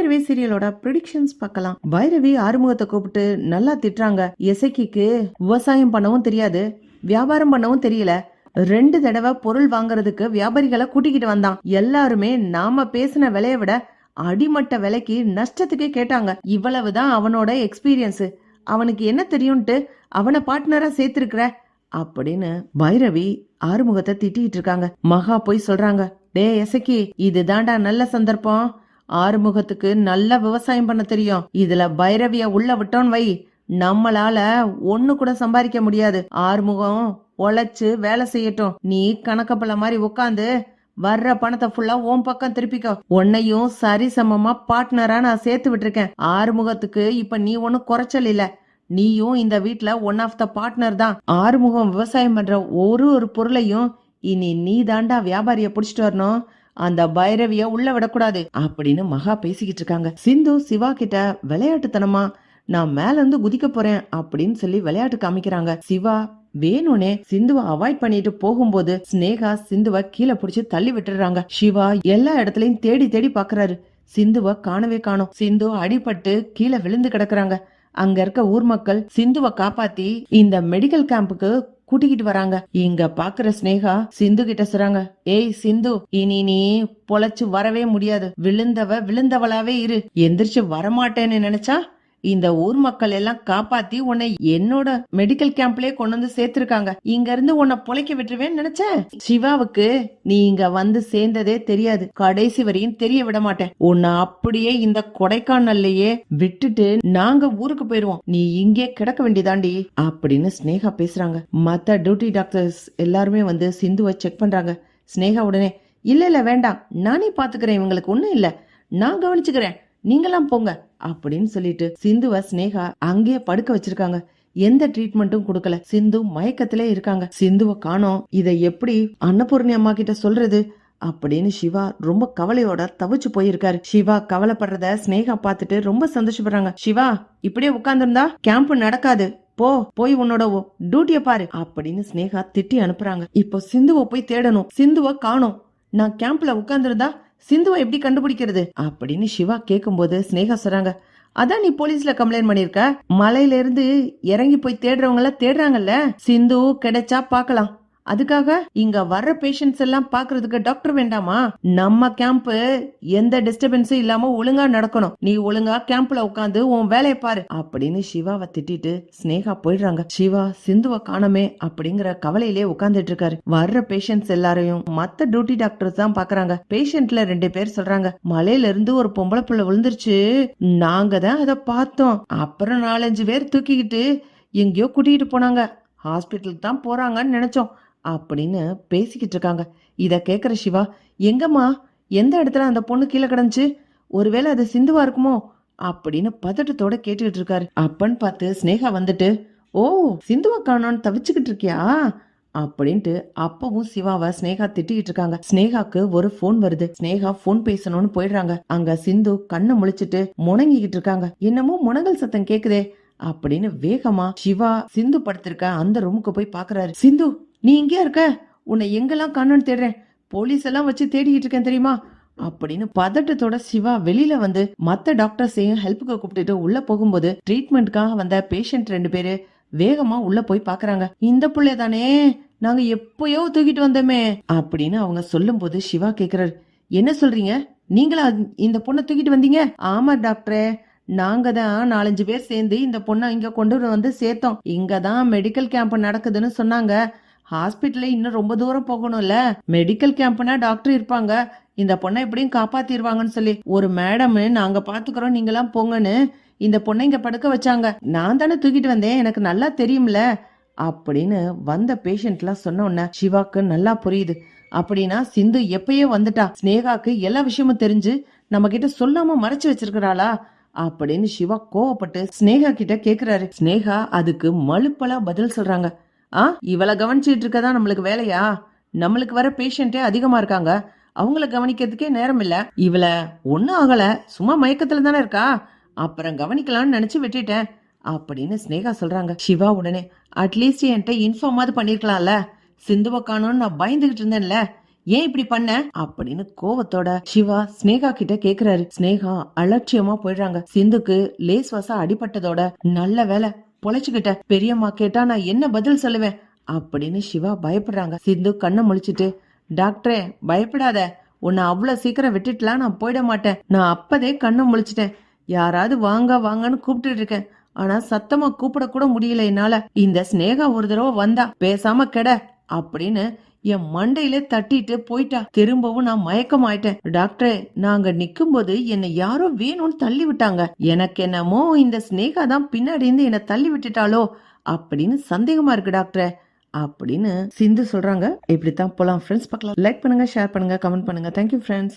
Bhairavi சீரியலோட predictions பார்க்கலாம். பைரவி ஆறுமுகத்தை கூப்பிட்டு நல்லா திட்டுறாங்க. எசக்கிக்கு விவசாயம் பண்ணவும் தெரியாது வியாபாரம் பண்ணவும் தெரியல. ரெண்டு தடவை பொருள் வாங்குறதுக்கு வியாபாரிகளை கூட்டிக்கிட்டு வந்தான். எல்லாருமே நாம பேசின விலைய விட அடிமட்ட விலைக்கு நஷ்டத்துக்கே கேட்டாங்க. இவ்வளவுதான் அவனோட எக்ஸ்பீரியன்ஸ் அவனுக்கு என்ன தெரியும்ட்டு அவனை பார்ட்னரா சேர்த்திருக்கிற அப்படின்னு பைரவி ஆறுமுகத்தை திட்டிட்டு இருக்காங்க. மகா போய் சொல்றாங்க டே எசக்கி இதுதான்டா நல்ல சந்தர்ப்பம். ஆறுமுகத்துக்கு நல்ல விவசாயம் பண்ண தெரியும். இதுல பைரவிய உள்ள விட்டோன்னு வை. நம்மளால ஒண்ணு கூட சம்பாதிக்க முடியாது. ஆறுமுகம் உழைச்சு வேலை செய்யட்டும். நீ கணக்கப்பல மாதிரி உட்காந்து வர்ற பணத்தை ஃபுல்லா உன் பக்கம் திருப்பிக்கோ. உன்னையும் சரிசமமா பார்ட்னரா நான் சேர்த்து விட்டுருக்கேன். ஆறுமுகத்துக்கு இப்ப நீ ஒன்னும் குறைச்சல் இல்ல. நீயும் இந்த வீட்டுல ஒன் ஆஃப் த பார்ட்னர் தான். ஆறுமுகம் விவசாயம் பண்ற ஒரு ஒரு பொருளையும் இனி நீ தாண்டா வியாபாரிய புடிச்சிட்டு வரணும். அந்த பைரவிய உள்ள விடக்கூடாது அப்படின்னு மகா பேசிக்கிட்டு இருக்காங்க. சிந்து சிவா கிட்ட விளையாட்டுத்தனமா? நான் மேல இருந்து குதிக்க போறேன் அப்படின்னு சொல்லி விளையாட்டு காமிக்கிறாங்க. சிவா வேணும்னே. சிந்துவை அவாய்ட் பண்ணிட்டு போகும்போது ஸ்னேகா சிந்துவை கீழே புடிச்சு தள்ளி விட்டுறாங்க சிவா எல்லா இடத்துலயும் தேடி தேடி பாக்குறாரு. சிந்துவை காணவே காணும். சிந்து அடிபட்டு கீழே விழுந்து கிடக்குறாங்க. அங்க இருக்க ஊர் மக்கள் சிந்துவை காப்பாத்தி இந்த மெடிக்கல் கேம்புக்கு கூட்டிக்கிட்டு வராங்க. இங்க பாக்குற ஸ்னேகா சிந்து கிட்ட சொல்றாங்க ஏய் சிந்து இனி நீ பொழைச்சு வரவே முடியாது. விழுந்தவ விழுந்தவளாவே இரு. எந்திரிச்சு வரமாட்டேன்னு நினைச்சா இந்த ஊர் மக்கள் எல்லாம் காப்பாத்தி உன்னை என்னோட மெடிக்கல் கேம்ப்லயே கொண்டு வந்து சேர்த்திருக்காங்க. இங்க இருந்து உன்னை பொழைக்க விட்டுருவேன்னு நினைச்சேன் சிவாவுக்கு நீ இங்க வந்து சேர்ந்ததே தெரியாது. கடைசி வரையும் தெரிய விட மாட்டேன். உன்னை அப்படியே இந்த கொடைக்கானல்லையே விட்டுட்டு நாங்க ஊருக்கு போயிருவோம். நீ இங்கே கிடக்க வேண்டியதாண்டி அப்படின்னு ஸ்னேகா பேசுறாங்க. மத்த டியூட்டி டாக்டர்ஸ் எல்லாருமே வந்து சிந்துவை செக் பண்றாங்க. ஸ்னேகா உடனே இல்ல இல்ல வேண்டாம். நானே பாத்துக்கிறேன். இவங்களுக்கு ஒண்ணும் இல்ல. நான் கவனிச்சுக்கிறேன். நீங்களாம் போங்க அப்படின்னு சொல்லிட்டு சிந்துவ ஸ்னேகா அங்கேயே படுக்க வச்சிருக்காங்க. எந்த ட்ரீட்மெண்ட்டும் கொடுக்கல. சிந்து மயக்கத்திலே இருக்காங்க. சிந்துவ காணோம். இதை எப்படி அன்னபூர்ணி அம்மா கிட்ட சொல்றது? அப்படின்னு சிவா ரொம்ப கவலையோட தவிச்சு போயிருக்காரு. சிவா கவலைப்படுறத ஸ்னேகா பார்த்துட்டு ரொம்ப சந்தோஷப்படுறாங்க. சிவா இப்படியே உட்காந்துருந்தா கேம்ப் நடக்காது. போ போய் உன்னோட டியூட்டிய பாரு அப்படின்னு ஸ்னேகா திட்டி அனுப்புறாங்க. இப்போ சிந்துவ போய் தேடணும். சிந்துவ காணோம். நான் கேம்ப்ல உட்காந்துருந்தா சிந்துவை எப்படி கண்டுபிடிக்கிறது? அப்படின்னு சிவா கேட்கும்போது ஸ்னேகா சொல்றாங்க அதான் நீ போலீஸ்ல கம்ப்ளைண்ட் பண்ணிருக்க? மலையில இருந்து இறங்கி போய் தேடுறவங்க எல்லாம் தேடுறாங்கல்ல? சிந்து கிடைச்சா பார்க்கலாம். அதுக்காக இங்க வர்ற பேஷண்ட்ஸ் எல்லாம் பாக்குறதுக்கு டாக்டர் வேண்டாமா? நம்ம கேம்ப் எந்த டிஸ்டர்பன்ஸும் இல்லாம ஒழுங்கா நடக்கணும். நீ ஒழுங்கா கேம்ப்ல உட்காந்து உன் வேலையை பாரு அப்படின்னு சிவாவை திட்டிட்டு ஸ்னேகா போயிடுறாங்க. சிவா சிந்துவை காணமே அப்படிங்கிற கவலையிலே உட்கார்ந்துட்டு இருக்காரு. வர்ற பேஷண்ட்ஸ் எல்லாரையும் மத்த டியூட்டி டாக்டர்ஸ் தான் பாக்குறாங்க பேஷண்ட்ல ரெண்டு பேர் சொல்றாங்க மலையில இருந்து ஒரு பொம்பளை புள்ள விழுந்துருச்சு. நாங்க தான் அதை பார்த்தோம். அப்புறம் நாலஞ்சு பேர் தூக்கிக்கிட்டு எங்கேயோ கூட்டிகிட்டு போனாங்க. ஹாஸ்பிட்டலுக்கு தான் போறாங்கன்னு நினைச்சோம். அப்படின்னு பேசிக்கிட்டு இருக்காங்க. இதை கேட்குற சிவா எங்கம்மா எந்த இடத்துல அந்த பொண்ணு கீழே கிடந்துச்சு? ஒருவேளை அது சிந்துவா இருக்குமோ? அப்படின்னு பதட்டத்தோட கேட்டுக்கிட்டு இருக்காரு. அப்பன்னு பார்த்து ஸ்னேகா வந்துட்டு ஓ சிந்துவா காணோன்னு தவிச்சுக்கிட்டு இருக்கியா? அப்படின்ட்டு அப்பவும் சிவாவை ஸ்னேகா திட்டிக்கிட்டு இருக்காங்க. ஸ்னேகாக்கு ஒரு ஃபோன் வருது. ஸ்னேகா ஃபோன் பேசணும்னு போயிடுறாங்க. அங்க சிந்து கண்ணை முழிச்சிட்டு முணங்கிக்கிட்டு இருக்காங்க. என்னமோ முணங்கல் சத்தம் கேக்குதே அப்படின்னு வேகமா சிவா சிந்து படுத்திருக்க அந்த ரூமுக்கு போய் பாக்குறாரு. சிந்து நீ இங்கே இருக்க. உன்னை எங்கெல்லாம் காணோன்னு தேடுறேன். போலீஸ் எல்லாம் வச்சு தேடிக்கிட்டு இருக்கேன் தெரியுமா? அப்படின்னு பதட்டத்தோட சிவா வெளியில வந்து மத்த டாக்டர்ஸையும் ஹெல்ப்புக்கு கூப்பிட்டுட்டு உள்ள போகும்போது ட்ரீட்மெண்ட்காக வந்த பேஷண்ட் ரெண்டு பேரு வேகமா உள்ள போய் பாக்குறாங்க. இந்த பிள்ளை தானே. நாங்க எப்பயோ தூக்கிட்டு வந்தோமே. அப்படின்னு அவங்க சொல்லும்போது சிவா கேக்குறாரு. என்ன சொல்றீங்க? நீங்களா இந்த பொண்ணை தூக்கிட்டு வந்தீங்க? ஆமா டாக்டரே. நாங்க தான் நாலஞ்சு பேர் சேர்ந்து இந்த பொண்ணை இங்க கொண்டு வந்து சேர்த்தோம். இங்க தான் மெடிக்கல் கேம்ப் நடக்குதுன்னு சொன்னாங்க. ஹாஸ்பிட்டல்ல இன்னும் ரொம்ப தூரம் போகணும்ல? மெடிக்கல் கேம்ப்னா டாக்டர் இருப்பாங்க. இந்த பொண்ணை எப்படியும் காப்பாத்திடுவாங்கன்னு சொல்லி. ஒரு மேடம் நாங்க பாத்துக்கிறோம் நீங்களாம் போங்கன்னு இந்த பொண்ணை இங்க படுக்க வச்சாங்க. நான் தானே தூக்கிட்டு வந்தேன் எனக்கு நல்லா தெரியும்ல. அப்படின்னு வந்த பேஷண்ட்லாம் சொன்ன உடனே சிவாக்கு நல்லா புரியுது. அப்படின்னா சிந்து எப்பயோ வந்துட்டா. ஸ்னேகாக்கு எல்லா விஷயமும் தெரிஞ்சு நம்ம கிட்ட சொல்லாம மறைச்சு வச்சிருக்கிறாளா? அப்படின்னு சிவா கோவப்பட்டு ஸ்னேகா கிட்ட கேக்குறாரு. ஸ்னேகா அதுக்கு மழுப்பலா பதில் சொல்றாங்க. ஆ இவளை கவனிச்சிட்டு இருக்கதான் நம்மளுக்கு வேலையா? நம்மளுக்கு வர பேஷண்ட்டே அதிகமா இருக்காங்க. அவங்கள கவனிக்கிறதுக்கே நேரம் இல்ல. இவளை ஒன்னும் ஆகல. சும்மா மயக்கத்துல தானே இருக்கா? அப்புறம் கவனிக்கலாம்னு நினைச்சு விட்டுட்டேன். அப்படின்னு ஸ்னேகா சொல்றாங்க. சிவா உடனே அட்லீஸ்ட் என்கிட்ட இன்ஃபார்மாவது பண்ணிருக்கலாம்ல. சிந்துவை காணோன்னு நான் பயந்துகிட்டு இருந்தேன்ல. ஏன் இப்படி பண்ண? அப்படின்னு கோவத்தோட சிவா ஸ்னேகா கிட்ட கேக்குறாரு. ஸ்னேகா அலட்சியமா போயிடுறாங்க. சிந்துக்கு லேஸ் வாசா அடிபட்டதோட நல்ல வேலை பொழைச்சுக்கிட்ட பெரியம்மா கேட்டா நான் என்ன பதில் சொல்லுவேன்? அப்படின்னு சிவா பயப்படுறாங்க. சிந்து கண்ணை முழிச்சிட்டு டாக்டரே பயப்படாத. உன்னை அவ்வளவு சீக்கிரம் விட்டுட்டுலாம் நான் போயிட மாட்டேன். நான் அப்பதே கண்ணை முழிச்சிட்டேன். யாராவது வாங்க வாங்கன்னு கூப்பிட்டு இருக்கேன். ஆனா சத்தமா கூப்பிட கூட முடியல என்னால. இந்த ஸ்னேகா ஒரு தடவை வந்தா பேசாம கெட. அப்படின்னு என் மண்டையில தட்டிட்டு போயிட்டா. திரும்பவும் நான் மயக்கமாயிட்டேன். டாக்டரே நாங்க நிக்கும்போது என்னை யாரோ வேணும்னு தள்ளி விட்டாங்க. எனக்கு என்னமோ இந்த ஸ்னேகா தான் பின்னாடி இருந்து என்னை தள்ளி விட்டுட்டாளோ அப்படின்னு சந்தேகமா இருக்கு டாக்டரே அப்படின்னு சிந்து சொல்றாங்க. இப்படித்தான் போலாம். ஃப்ரெண்ட்ஸ் பார்க்கலாம். லைக் பண்ணுங்க ஷேர் பண்ணுங்க கமெண்ட் பண்ணுங்க. Thank you friends